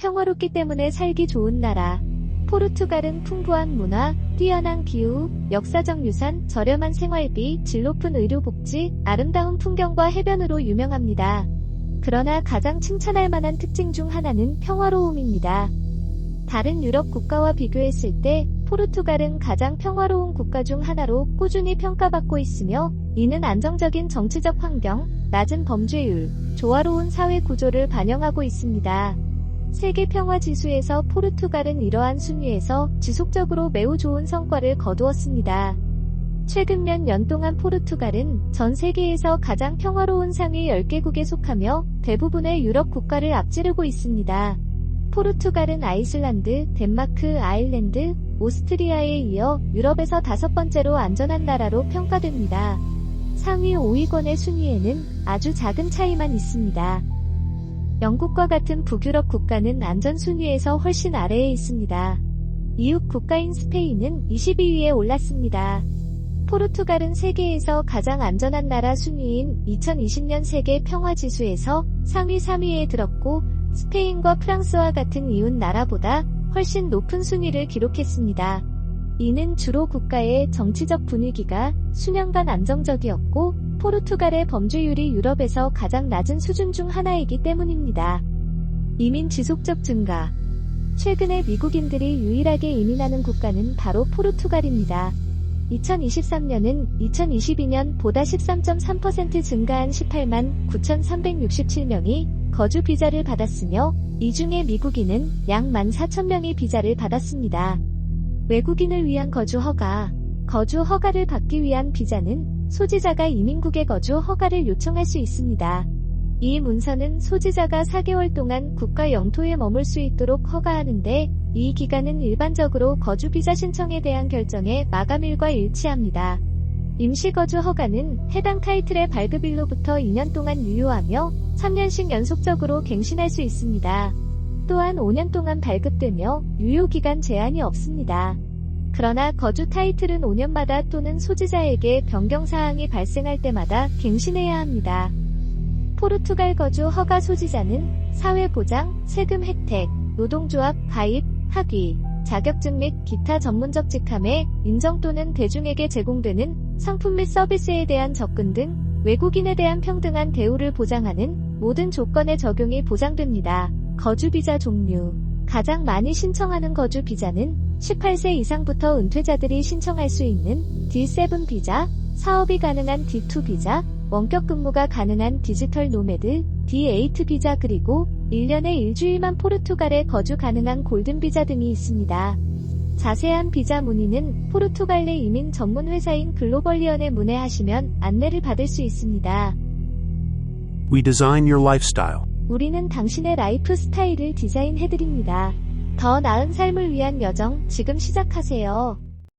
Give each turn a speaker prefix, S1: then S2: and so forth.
S1: 평화롭기 때문에 살기 좋은 나라. 포르투갈은 풍부한 문화, 뛰어난 기후, 역사적 유산, 저렴한 생활비, 질 높은 의료복지, 아름다운 풍경과 해변으로 유명합니다. 그러나 가장 칭찬할 만한 특징 중 하나는 평화로움입니다. 다른 유럽 국가와 비교했을 때 포르투갈은 가장 평화로운 국가 중 하나로 꾸준히 평가받고 있으며 이는 안정적인 정치적 환경, 낮은 범죄율, 조화로운 사회 구조를 반영하고 있습니다. 세계 평화 지수에서 포르투갈은 이러한 순위에서 지속적으로 매우 좋은 성과를 거두었습니다. 최근 몇 년 동안 포르투갈은 전 세계에서 가장 평화로운 상위 10개국에 속하며 대부분의 유럽 국가를 앞지르고 있습니다. 포르투갈은 아이슬란드, 덴마크, 아일랜드, 오스트리아에 이어 유럽에서 다섯 번째로 안전한 나라로 평가됩니다. 상위 5위권의 순위에는 아주 작은 차이만 있습니다. 영국과 같은 북유럽 국가는 안전 순위에서 훨씬 아래에 있습니다. 이웃 국가인 스페인은 22위에 올랐습니다. 포르투갈은 세계에서 가장 안전한 나라 순위인 2020년 세계 평화지수에서 상위 3위에 들었고 스페인과 프랑스와 같은 이웃 나라보다 훨씬 높은 순위를 기록했습니다. 이는 주로 국가의 정치적 분위기가 수년간 안정적이었고 포르투갈의 범죄율이 유럽에서 가장 낮은 수준 중 하나이기 때문입니다. 이민 지속적 증가. 최근에 미국인들이 유일하게 이민하는 국가는 바로 포르투갈입니다. 2023년은 2022년보다 13.3% 증가한 18만 9,367명이 거주 비자를 받았으며 이 중에 미국인은 약 14,000명이 비자를 받았습니다. 외국인을 위한 거주 허가. 거주 허가를 받기 위한 비자는 소지자가 이민국에 거주 허가를 요청할 수 있습니다. 이 문서는 소지자가 4개월 동안 국가 영토에 머물 수 있도록 허가하는데 이 기간은 일반적으로 거주 비자 신청에 대한 결정의 마감일과 일치합니다. 임시거주 허가는 해당 타이틀의 발급일로부터 2년 동안 유효하며 3년씩 연속적으로 갱신할 수 있습니다. 또한 5년 동안 발급되며 유효기간 제한이 없습니다. 그러나 거주 타이틀은 5년마다 또는 소지자에게 변경 사항이 발생할 때마다 갱신해야 합니다. 포르투갈 거주 허가 소지자는 사회보장, 세금 혜택, 노동조합 가입, 학위, 자격증 및 기타 전문적 직함에 인정 또는 대중에게 제공되는 상품 및 서비스에 대한 접근 등 외국인에 대한 평등한 대우를 보장하는 모든 조건의 적용이 보장됩니다. 거주 비자 종류 가장 많이 신청하는 거주 비자는 18세 이상부터 은퇴자들이 신청할 수 있는 D7 비자, 사업이 가능한 D2 비자, 원격 근무가 가능한 디지털 노매드, D8 비자 그리고 1년에 일주일만 포르투갈에 거주 가능한 골든 비자 등이 있습니다. 자세한 비자 문의는 포르투갈 내 이민 전문 회사인 글로벌리언에 문의하시면 안내를 받을 수 있습니다.
S2: We design your lifestyle.
S1: 우리는 당신의 라이프 스타일을 디자인해드립니다. 더 나은 삶을 위한 여정 지금 시작하세요.